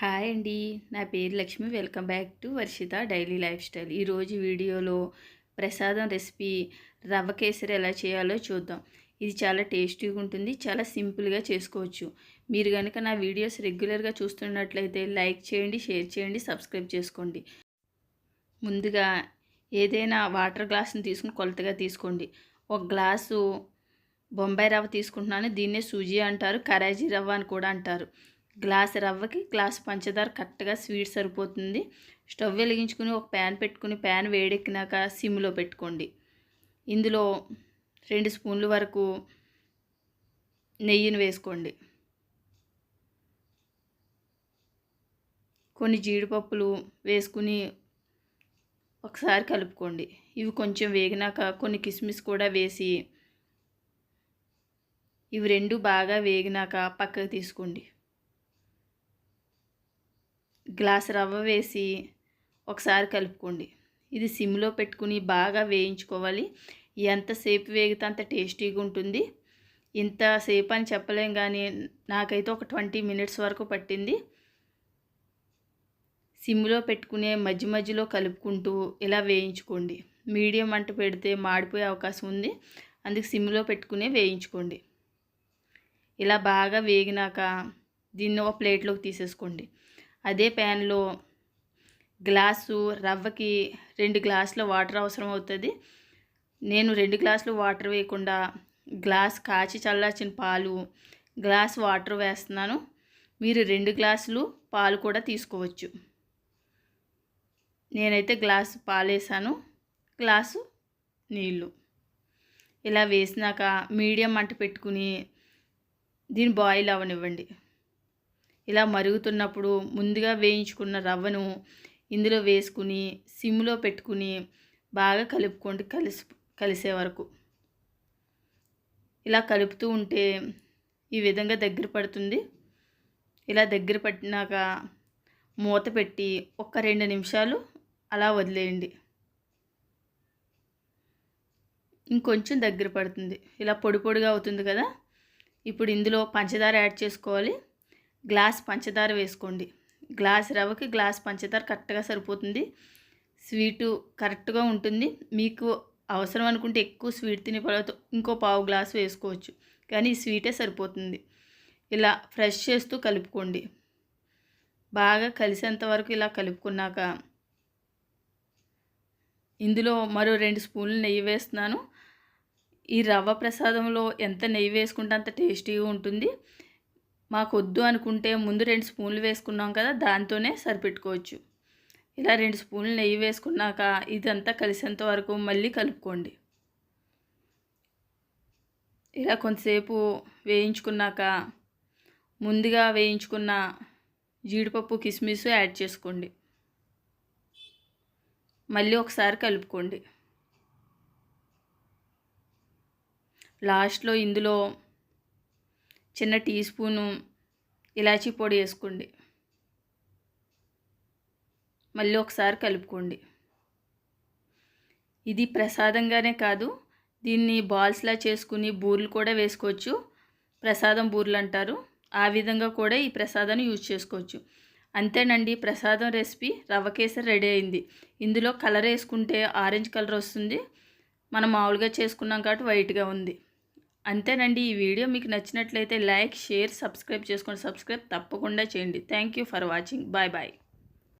Hi అండి. నా పేరు Lakshmi. Welcome back to Varshitha daily life style. ఈరోజు వీడియోలో ప్రసాదం రెసిపీ రవ్వ కేసరి ఎలా చేయాలో చూద్దాం. ఇది చాలా టేస్టీగా ఉంటుంది. చాలా సింపుల్గా చేసుకోవచ్చు. మీరు కనుక నా వీడియోస్ రెగ్యులర్గా చూస్తున్నట్లయితే లైక్ చేయండి షేర్ చేయండి సబ్స్క్రైబ్ చేసుకోండి. ముందుగా ఏదైనా వాటర్ గ్లాస్ని తీసుకుని కొలతగా తీసుకోండి. ఒక గ్లాసు బొంబాయి రవ్వ తీసుకుంటున్నాను. దీన్నే సూజీ అంటారు కరాజీ రవ్వ అని కూడా అంటారు. గ్లాస్ రవ్వకి గ్లాస్ పంచదార కరెక్ట్గా స్వీట్ సరిపోతుంది. స్టవ్ వెలిగించుకుని ఒక ప్యాన్ పెట్టుకుని ప్యాన్ వేడెక్కినాక సిమ్లో పెట్టుకోండి. ఇందులో రెండు స్పూన్ల వరకు నెయ్యిని వేసుకోండి. కొన్ని జీడిపప్పులు వేసుకుని ఒకసారి కలుపుకోండి. ఇవి కొంచెం వేగినాక కొన్ని కిస్మిస్ కూడా వేసి ఇవి రెండు బాగా వేగినాక పక్కకు తీసుకోండి. గ్లాస్ రవ్వ వేసి ఒకసారి కలుపుకోండి. ఇది సిమ్లో పెట్టుకుని బాగా వేయించుకోవాలి. ఎంతసేపు వేగితే అంత టేస్టీగా ఉంటుంది. ఇంతసేపు అని చెప్పలేం కానీ నాకైతే ఒక ట్వంటీ మినిట్స్ వరకు పట్టింది. సిమ్లో పెట్టుకునే మధ్య మధ్యలో కలుపుకుంటూ ఇలా వేయించుకోండి. మీడియం అంట పెడితే మాడిపోయే అవకాశం ఉంది. అందుకు సిమ్లో పెట్టుకునే వేయించుకోండి. ఇలా బాగా వేగినాక దీన్ని ఒక ప్లేట్లోకి తీసేసుకోండి. అదే ప్యాన్లో గ్లాసు రవ్వకి రెండు గ్లాసుల వాటర్ అవసరం అవుతుంది నేను రెండు గ్లాసులు వాటర్ వేయకుండా గ్లాస్ కాచి చల్లార్చిన పాలు గ్లాస్ వాటర్ వేస్తున్నాను. మీరు రెండు గ్లాసులు పాలు కూడా తీసుకోవచ్చు. నేనైతే గ్లాసు పాలు వేసాను గ్లాసు నీళ్ళు. ఇలా వేసినాక మీడియం మంట పెట్టుకుని దీన్ని బాయిల్ అవ్వనివ్వండి. ఇలా మరుగుతున్నప్పుడు ముందుగా వేయించుకున్న రవ్వను ఇందులో వేసుకుని సిమ్లో పెట్టుకుని బాగా కలుపుకోండి కలిసి కలిసే వరకు. ఇలా కలుపుతూ ఉంటే ఈ విధంగా దగ్గర పడుతుంది. ఇలా దగ్గర పట్టినాక మూత పెట్టి ఒక రెండు నిమిషాలు అలా వదిలేయండి. ఇంకొంచెం దగ్గర పడుతుంది. ఇలా పొడి పొడిగా అవుతుంది కదా? ఇప్పుడు ఇందులో పంచదార యాడ్ చేసుకోవాలి. గ్లాస్ పంచదార వేసుకోండి. గ్లాస్ రవ్వకి గ్లాస్ పంచదార కరెక్ట్గా సరిపోతుంది. స్వీటు కరెక్ట్గా ఉంటుంది. మీకు అవసరం అనుకుంటే ఎక్కువ స్వీట్ తినే పడవతో ఇంకో పావు గ్లాస్ వేసుకోవచ్చు. కానీ ఈ స్వీటే సరిపోతుంది. ఇలా ఫ్రెష్ చేస్తూ కలుపుకోండి. బాగా కలిసేంత వరకు ఇలా కలుపుకున్నాక ఇందులో మరో రెండు స్పూన్లు నెయ్యి వేస్తున్నాను. ఈ రవ్వ ప్రసాదంలో ఎంత నెయ్యి వేసుకుంటే అంత టేస్టీగా ఉంటుంది. మాకు వద్దు అనుకుంటే ముందు రెండు స్పూన్లు వేసుకున్నాం కదా దాంతోనే సరిపెట్టుకోవచ్చు. ఇలా రెండు స్పూన్లు నెయ్యి వేసుకున్నాక ఇదంతా కలిసేంత వరకు మళ్ళీ కలుపుకోండి. ఇలా కొంతసేపు వేయించుకున్నాక ముందుగా వేయించుకున్న జీడిపప్పు కిస్మిస్ యాడ్ చేసుకోండి. మళ్ళీ ఒకసారి కలుపుకోండి. లాస్ట్లో ఇందులో చిన్న టీ స్పూను ఇలాచీ పొడి వేసుకోండి. మళ్ళీ ఒకసారి కలుపుకోండి. ఇది ప్రసాదంగానే కాదు దీన్ని బాల్స్లా చేసుకుని బూర్లు కూడా వేసుకోవచ్చు. ప్రసాదం బూర్లు అంటారు. ఆ విధంగా కూడా ఈ ప్రసాదాన్ని యూజ్ చేసుకోవచ్చు. అంతేనండి ప్రసాదం రెసిపీ రవ్వ కేసరి రెడీ అయింది. ఇందులో కలర్ వేసుకుంటే ఆరెంజ్ కలర్ వస్తుంది. మనం మామూలుగా చేసుకున్నాం కాబట్టి వైట్గా ఉంది. అంతేనండి. ఈ వీడియో మీకు నచ్చినట్లయితే లైక్ షేర్ సబ్స్క్రైబ్ చేసుకోండి. సబ్స్క్రైబ్ తప్పకుండా చేయండి. Thank you for watching. Bye bye.